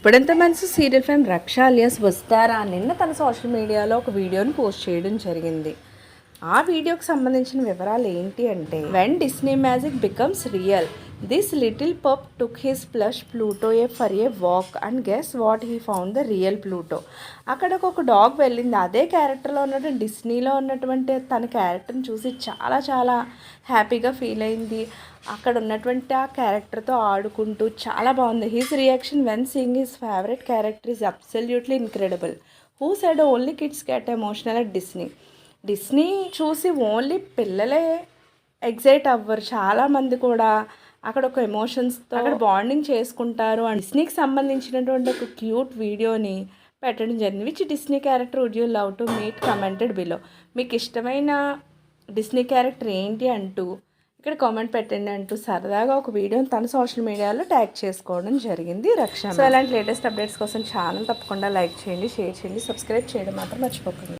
గుప్పడంత మనసు serial fan రక్ష alias వస్తారా నిన్న తన సోషల్ మీడియాలో ఒక వీడియోని పోస్ట్ చేయడం జరిగింది. ఆ వీడియోకి సంబంధించిన వివరాలు ఏంటి అంటే when Disney magic becomes real this little pup took his plush Pluto a for a walk and guess what he found the real Pluto అక్కడ ఒక డాగ్ వెళ్ళింది. అదే క్యారెక్టర్లో ఉన్నటువంటి డిస్నీలో ఉన్నటువంటి తన క్యారెక్టర్ని చూసి చాలా చాలా హ్యాపీగా ఫీల్ అయింది. అక్కడ ఉన్నటువంటి ఆ క్యారెక్టర్తో ఆడుకుంటూ చాలా బాగుంది. His reaction when seeing his favourite character is absolutely incredible who said only kids get emotional at Disney Disney చూసి ఓన్లీ పిల్లలే ఎగ్జైట్ అవ్వరు. చాలామంది కూడా అక్కడ ఒక ఎమోషన్స్తో అక్కడ బాండింగ్ చేసుకుంటారు అండ్ డిస్నీకి సంబంధించినటువంటి ఒక క్యూట్ వీడియోని పెట్టడం జరిగింది which Disney character would you love to meet commented below మీకు ఇష్టమైన డిస్నీ క్యారెక్టర్ ఏంటి అంటూ ఇక్కడ కామెంట్ పెట్టండి అంటూ సరదాగా ఒక వీడియోని తన సోషల్ మీడియాలో ట్యాగ్ చేసుకోవడం జరిగింది రక్షణ. సో అలాంటి లేటెస్ట్ అప్డేట్స్ కోసం ఛానల్ తప్పకుండా లైక్ చేయండి షేర్ చేయండి సబ్స్క్రైబ్ చేయడం మాత్రం మర్చిపోకండి.